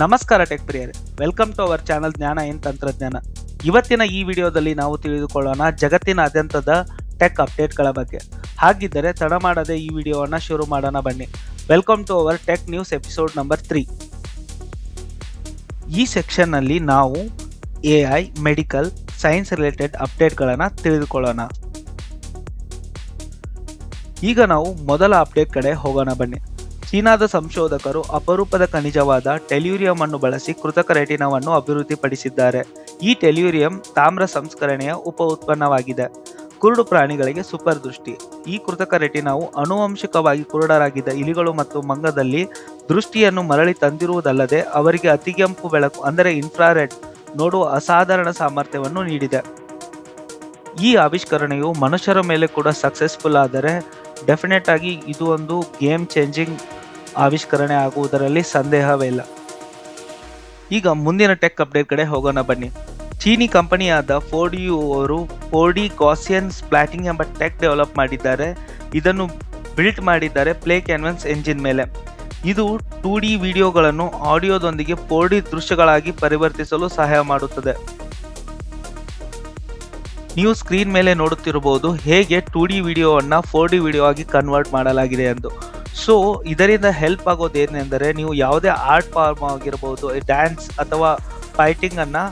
ನಮಸ್ಕಾರ ಟೆಕ್ ಪ್ರಿಯರೇ welcome to our channel ಜ್ಞಾನ ಇನ್ ತಂತ್ರಜ್ಞಾನ. ಇವತ್ತಿನ ಈ ವಿಡಿಯೋದಲ್ಲಿ ನಾವು ತಿಳಿದುಕೊಳ್ಳೋಣ ಜಗತ್ತಿನಾದ್ಯಂತದ ಟೆಕ್ ಅಪ್ಡೇಟ್ಗಳ ಬಗ್ಗೆ. ಹಾಗಿದ್ದರೆ ತಡ ಮಾಡದೆ ಈ ವಿಡಿಯೋವನ್ನು ಶುರು ಮಾಡೋಣ ಬನ್ನಿ. Welcome to our tech news episode number three ಈ ಸೆಕ್ಷನ್ನಲ್ಲಿ ನಾವು A I medical science related ಅಪ್ಡೇಟ್ಗಳನ್ನು ತಿಳಿದುಕೊಳ್ಳೋಣ. ಈಗ ನಾವು ಮೊದಲ ಅಪ್ಡೇಟ್ ಕಡೆ ಹೋಗೋಣ ಬನ್ನಿ. ಚೀನಾದ ಸಂಶೋಧಕರು ಅಪರೂಪದ ಖನಿಜವಾದ ಟೆಲ್ಯೂರಿಯಂ ಅನ್ನು ಬಳಸಿ ಕೃತಕ ರೆಟಿನವನ್ನು ಅಭಿವೃದ್ಧಿಪಡಿಸಿದ್ದಾರೆ. ಈ ಟೆಲ್ಯೂರಿಯಂ ತಾಮ್ರ ಸಂಸ್ಕರಣೆಯ ಉಪ ಉತ್ಪನ್ನವಾಗಿದೆ. ಕುರುಡು ಪ್ರಾಣಿಗಳಿಗೆ ಸೂಪರ್ ದೃಷ್ಟಿ ಈ ಕೃತಕ ರೆಟಿನಾವು ಅನುವಂಶಿಕವಾಗಿ ಕುರುಡರಾಗಿದ್ದ ಇಲಿಗಳು ಮತ್ತು ಮಂಗದಲ್ಲಿ ದೃಷ್ಟಿಯನ್ನು ಮರಳಿ ತಂದಿರುವುದಲ್ಲದೆ ಅವರಿಗೆ ಅತಿಗೆಂಪು ಬೆಳಕು, ಅಂದರೆ ಇನ್ಫ್ರಾರೆಡ್ ನೋಡುವ ಅಸಾಧಾರಣ ಸಾಮರ್ಥ್ಯವನ್ನು ನೀಡಿದೆ. ಈ ಆವಿಷ್ಕರಣೆಯು ಮನುಷ್ಯರ ಮೇಲೆ ಕೂಡ ಸಕ್ಸಸ್ಫುಲ್ ಆದರೆ ಡೆಫಿನೆಟ್ ಆಗಿ ಇದು ಒಂದು ಗೇಮ್ ಚೇಂಜಿಂಗ್ ಆವಿಷ್ಕರಣೆ ಆಗುವುದರಲ್ಲಿ ಸಂದೇಹವೇ ಇಲ್ಲ ಈಗ ಮುಂದಿನ ಟೆಕ್ ಅಪ್ಡೇಟ್ ಕಡೆ ಹೋಗೋಣ ಬನ್ನಿ. ಚೀನಿ ಕಂಪನಿಯಾದ ಫೋರ್ ಯು ಅವರು ಫೋರ್ ಡಿ ಗಾಸಿಯನ್ ಸ್ಪ್ಲಾಟಿಂಗ್ ಎಂಬ ಟೆಕ್ ಡೆವಲಪ್ ಮಾಡಿದ್ದಾರೆ. ಇದನ್ನು ಬಿಲ್ಟ್ ಮಾಡಿದ್ದಾರೆ ಪ್ಲೇ ಕ್ಯಾನ್ವನ್ಸ್ ಎಂಜಿನ್ ಮೇಲೆ. ಇದು ಟೂ ಡಿ ವಿಡಿಯೋಗಳನ್ನು ಆಡಿಯೋದೊಂದಿಗೆ ಫೋರ್ ಡಿ ದೃಶ್ಯಗಳಾಗಿ ಪರಿವರ್ತಿಸಲು ಸಹಾಯ ಮಾಡುತ್ತದೆ. ನೀವು ಸ್ಕ್ರೀನ್ ಮೇಲೆ ನೋಡುತ್ತಿರಬಹುದು ಹೇಗೆ ಟೂ ಡಿ ವಿಡಿಯೋವನ್ನು ಫೋರ್ ಡಿ ವಿಡಿಯೋ ಆಗಿ ಕನ್ವರ್ಟ್ ಮಾಡಲಾಗಿದೆ ಎಂದು. ಸೊ ಇದರಿಂದ ಹೆಲ್ಪ್ ಆಗೋದು ಏನೆಂದರೆ ನೀವು ಯಾವುದೇ ಆರ್ಟ್ ಫಾರ್ಮ್ ಆಗಿರ್ಬೋದು ಡ್ಯಾನ್ಸ್ ಅಥವಾ ಫೈಟಿಂಗನ್ನು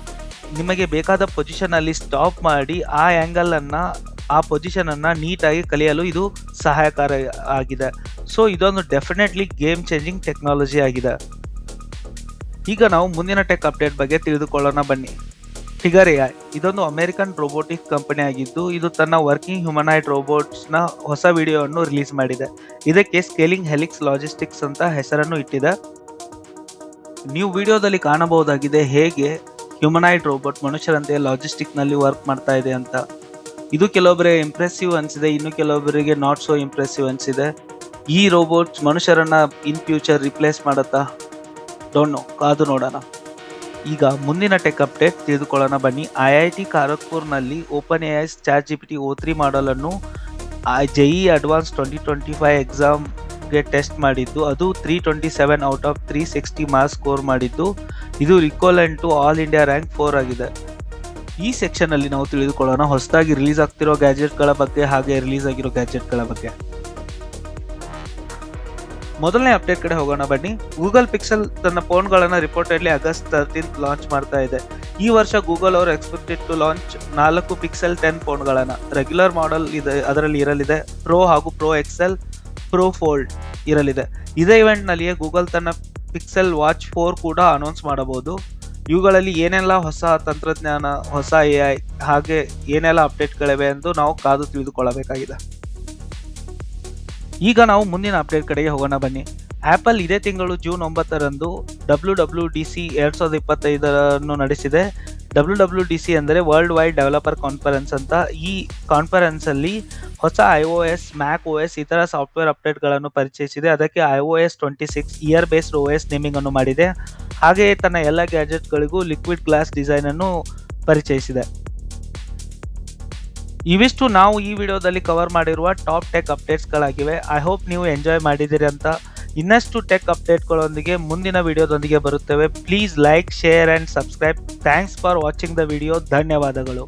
ನಿಮಗೆ ಬೇಕಾದ ಪೊಸಿಷನಲ್ಲಿ ಸ್ಟಾಪ್ ಮಾಡಿ ಆ ಆ್ಯಂಗಲನ್ನು ಆ ಪೊಸಿಷನನ್ನು ನೀಟಾಗಿ ಕಲಿಯಲು ಇದು ಸಹಾಯಕಾರಿ ಆಗಿದೆ. ಸೊ ಇದೊಂದು ಡೆಫಿನೆಟ್ಲಿ ಗೇಮ್ ಚೇಂಜಿಂಗ್ ಟೆಕ್ನಾಲಜಿ ಆಗಿದೆ. ಈಗ ನಾವು ಮುಂದಿನ ಟೆಕ್ ಅಪ್ಡೇಟ್ ಬಗ್ಗೆ ತಿಳಿದುಕೊಳ್ಳೋಣ ಬನ್ನಿ. ಫಿಗರ್ ಎ ಇದೊಂದು ಅಮೆರಿಕನ್ ರೋಬೋಟಿಕ್ ಕಂಪನಿ ಆಗಿದ್ದು, ಇದು ತನ್ನ ವರ್ಕಿಂಗ್ ಹ್ಯೂಮನೈಡ್ ರೋಬೋಟ್ಸ್ನ ಹೊಸ ವಿಡಿಯೋವನ್ನು ರಿಲೀಸ್ ಮಾಡಿದೆ. ಇದಕ್ಕೆ ಸ್ಕೇಲಿಂಗ್ ಹೆಲಿಕ್ಸ್ ಲಾಜಿಸ್ಟಿಕ್ಸ್ ಅಂತ ಹೆಸರನ್ನು ಇಟ್ಟಿದೆ. ನೀವು ವಿಡಿಯೋದಲ್ಲಿ ಕಾಣಬಹುದಾಗಿದೆ ಹೇಗೆ ಹ್ಯೂಮನಾಯ್ಡ್ ರೋಬೋಟ್ ಮನುಷ್ಯರಂತೆ ಲಾಜಿಸ್ಟಿಕ್ನಲ್ಲಿ ವರ್ಕ್ ಮಾಡ್ತಾ ಇದೆ ಅಂತ. ಇದು ಕೆಲವೊಬ್ಬರಿಗೆ ಇಂಪ್ರೆಸಿವ್ ಅನಿಸಿದೆ, ಇನ್ನು ಕೆಲವೊಬ್ಬರಿಗೆ ನಾಟ್ ಸೋ ಇಂಪ್ರೆಸಿವ್ ಅನಿಸಿದೆ. ಈ ರೋಬೋಟ್ಸ್ ಮನುಷ್ಯರನ್ನ ಇನ್ ಫ್ಯೂಚರ್ ರಿಪ್ಲೇಸ್ ಮಾಡುತ್ತಾ? ಡೋಂಟ್ ನೋ ಕಾದು ನೋಡೋಣ. ಈಗ ಮುಂದಿನ ಟೆಕ್ ಅಪ್ಡೇಟ್ ತಿಳಿದುಕೊಳ್ಳೋಣ. ಬನ್ನಿ I I T ಖರಗ್ಪುರ್ನಲ್ಲಿ Open A I's chat G P T o three ಮಾಡಲನ್ನು JEE advance twenty twenty five ಎಕ್ಸಾಮ್ಗೆ ಟೆಸ್ಟ್ ಮಾಡಿದ್ದು. ಅದು three twenty seven out of three sixty marks score ಮಾಡಿದ್ದು. ಇದು equivalent to all India rank four ಆಗಿದೆ. ಈ section ಅಲ್ಲಿ ನಾವು ತಿಳಿದುಕೊಳ್ಳೋಣ. ಹೊಸದಾಗಿ ರಿಲೀಸ್ ಆಗ್ತಿರೋ ಗ್ಯಾಜೆಟ್ಗಳ ಬಗ್ಗೆ, ಹಾಗೆ ರಿಲೀಸ್ ಆಗಿರೋ ಗ್ಯಾಜೆಟ್ಗಳ ಬಗ್ಗೆ. ಮೊದಲನೇ ಅಪ್ಡೇಟ್ ಕಡೆ ಹೋಗೋಣ ಬನ್ನಿ. ಗೂಗಲ್ ಪಿಕ್ಸೆಲ್ ತನ್ನ ಫೋನ್ಗಳನ್ನು ರಿಪೋರ್ಟೆಡ್ಲಿ ಆಗಸ್ಟ್ ತರ್ಟೀನ್ ಲಾಂಚ್ ಮಾಡ್ತಾ ಇದೆ. ಈ ವರ್ಷ ಗೂಗಲ್ ಅವರು ಎಕ್ಸ್ಪೆಕ್ಟೆಡ್ ಟು ಲಾಂಚ್ ನಾಲ್ಕು ಪಿಕ್ಸೆಲ್ ಟೆನ್ ಫೋನ್ಗಳನ್ನು. ರೆಗ್ಯುಲರ್ ಮಾಡೆಲ್ ಇದೆ, ಅದರಲ್ಲಿ ಇರಲಿದೆ ಪ್ರೋ ಹಾಗೂ ಪ್ರೋ ಎಕ್ಸೆಲ್ ಪ್ರೋ ಫೋಲ್ಡ್ ಇರಲಿದೆ. ಇದೇ ಇವೆಂಟ್ನಲ್ಲಿಯೇ ಗೂಗಲ್ ತನ್ನ ಪಿಕ್ಸೆಲ್ ವಾಚ್ ಫೋರ್ ಕೂಡ ಅನೌನ್ಸ್ ಮಾಡಬಹುದು. ಇವುಗಳಲ್ಲಿ ಏನೆಲ್ಲ ಹೊಸ ತಂತ್ರಜ್ಞಾನ, ಹೊಸ ಎ ಐ ಹಾಗೆ ಏನೆಲ್ಲ ಅಪ್ಡೇಟ್ಗಳಿವೆ ಎಂದು ನಾವು ಕಾದು ತಿಳಿದುಕೊಳ್ಳಬೇಕಾಗಿದೆ. ಈಗ ನಾವು ಮುಂದಿನ ಅಪ್ಡೇಟ್ ಕಡೆಗೆ ಹೋಗೋಣ. ಬನ್ನಿ. ಆಪಲ್ ಇದೇ ತಿಂಗಳು ಜೂನ್ ಒಂಬತ್ತರಂದು ಡಬ್ಲ್ಯೂ ಡಬ್ಲ್ಯೂ ಡಿ ಸಿ ಎರಡು ಸಾವಿರದ ಇಪ್ಪತ್ತೈದರನ್ನು ನಡೆಸಿದೆ. ಡಬ್ಲ್ಯೂ ಡಬ್ಲ್ಯೂ ಡಿ ಸಿ ಅಂದರೆ ವರ್ಲ್ಡ್ ವೈಡ್ ಡೆವಲಪರ್ ಕಾನ್ಫರೆನ್ಸ್ ಅಂತ. ಈ ಕಾನ್ಫರೆನ್ಸಲ್ಲಿ ಹೊಸ I O S Mac O S ಇತರ ಸಾಫ್ಟ್ವೇರ್ ಅಪ್ಡೇಟ್ಗಳನ್ನು ಪರಿಚಯಿಸಿದೆ. ಅದಕ್ಕೆ I O S twenty six year based O S naming ಅನ್ನು ಮಾಡಿದೆ. ಹಾಗೆಯೇ ತನ್ನ ಎಲ್ಲ ಗ್ಯಾಜೆಟ್ಗಳಿಗೂ ಲಿಕ್ವಿಡ್ ಗ್ಲಾಸ್ ಡಿಸೈನ್ ಅನ್ನು ಪರಿಚಯಿಸಿದೆ. ಇವಿಷ್ಟು ನಾವು ಈ ವಿಡಿಯೋದಲ್ಲಿ ಕವರ್ ಮಾಡಿರುವ ಟಾಪ್ ಟೆಕ್ ಅಪ್ಡೇಟ್ಸ್ಗಳಾಗಿವೆ ಐ ಹೋಪ್ ನೀವು ಎಂಜಾಯ್ ಮಾಡಿದ್ದೀರಿ ಅಂತ ಇನ್ನಷ್ಟು ಟೆಕ್ ಅಪ್ಡೇಟ್ಗಳೊಂದಿಗೆ ಮುಂದಿನ ವಿಡಿಯೋದೊಂದಿಗೆ ಬರುತ್ತೇವೆ. Please like share and subscribe thanks for watching the video ಧನ್ಯವಾದಗಳು.